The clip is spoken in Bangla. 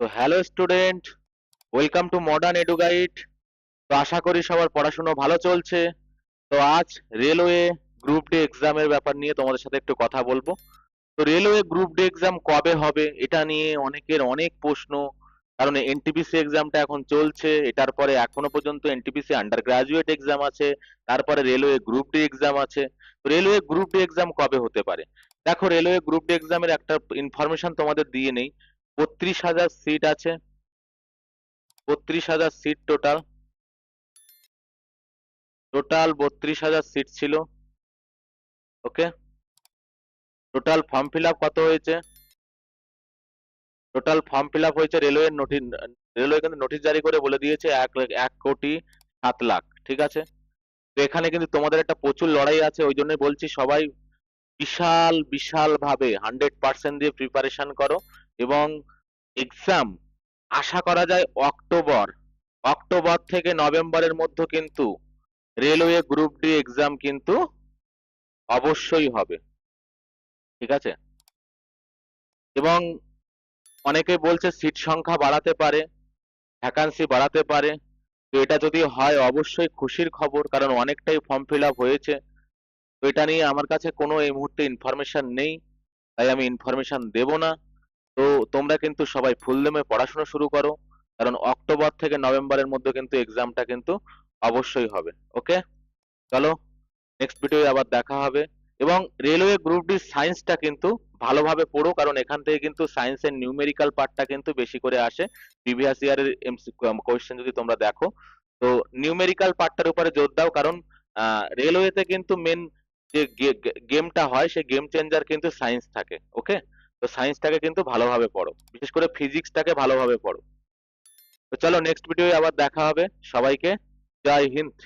তো hello student, welcome to modern edu guide তো আশা করি সবার পড়াশোনা ভালো চলছে। তো আজ রেলওয়ে গ্রুপ ডি এক্সামের ব্যাপার নিয়ে তোমাদের সাথে একটু কথা বলব। তো রেলওয়ে গ্রুপ ডি এক্সাম কবে হবে এটা নিয়ে অনেকের অনেক প্রশ্ন। কারণ এনটিপিসি এক্সামটা এখন চলছে, এটার পরে এখনও পর্যন্ত এনটিপিসি আন্ডার গ্রাজুয়েট এক্সাম আছে, তারপরে রেলওয়ে গ্রুপ ডি এক্সাম আছে। রেলওয়ে গ্রুপ ডি এক্সাম কবে হতে পারে? দেখো রেলওয়ে গ্রুপ ডি এক্সামের একটা ইনফরমেশন তোমাদের দিয়ে নেই। বত্রিশ হাজার সিট আছে। বত্রিশ হাজার সিট টোটাল টোটাল বত্রিশ হাজার সিট ছিল। ওকে টোটাল ফর্ম ফিল কত হয়েছে? টোটাল ফর্ম ফিল হয়েছে রেলওয়ের নোটিশ রেলওয়ে কিন্তু নোটিশ জারি করে বলে দিয়েছে এক এক কোটি সাত লাখ, ঠিক আছে? তো এখানে কিন্তু তোমাদের একটা প্রচুর লড়াই আছে, ওই জন্যই বলছি সবাই বিশাল বিশাল ভাবে হান্ড্রেড পার্সেন্ট দিয়ে প্রিপারেশন করো। এবং এক্সাম আশা করা যায় অক্টোবর। অক্টোবর থেকে নভেম্বরের মধ্যে কিন্তু রেলওয়ে গ্রুপ ডি এক্সাম কিন্তু অবশ্যই হবে। ঠিক আছে? এবং অনেকে বলছে সিট সংখ্যা বাড়াতে পারে ভ্যাকান্সি বাড়াতে পারে। তো এটা যদি হয়, অবশ্যই খুশির খবর, কারণ অনেকটাই ফর্ম ফিল আপ হয়েছে। তো এটা নিয়ে আমার কাছে কোনো এই মুহূর্তে ইনফরমেশন নেই, তাই আমি ইনফরমেশন দেব না। তো তোমরা কিন্তু সবাই ফুল দমে পড়াশোনা শুরু করো, কারণ অক্টোবর থেকে নভেম্বরের মধ্যে কিন্তু এক্সামটা কিন্তু অবশ্যই হবে, ওকে? চলো নেক্সট ভিডিও আবার দেখা হবে, এবং রেলওয়ে গ্রুপ ডি সায়েন্সটা কিন্তু ভালোভাবে পড়ো, কারণ এখান থেকে কিন্তু সায়েন্সের নিউমেরিক্যাল পার্টটা কিন্তু বেশি করে আসে প্রিভিয়াস ইয়ারের কোয়েশ্চেন যদি তোমরা দেখো, তো নিউমেরিক্যাল পার্টটার উপরে জোর দাও, কারণ রেলওয়েতে কিন্তু মেন যে গেমটা হয়, সেই গেম চেঞ্জার কিন্তু সায়েন্স থাকে, ওকে? তো সায়েন্সটাকে কিন্তু ভালোভাবে পড়ো। বিশেষ করে ফিজিক্সটাকে ভালোভাবে পড়ো। তো চলো নেক্সট ভিডিও আবার দেখা হবে। সবাইকে জয় হিন্দ।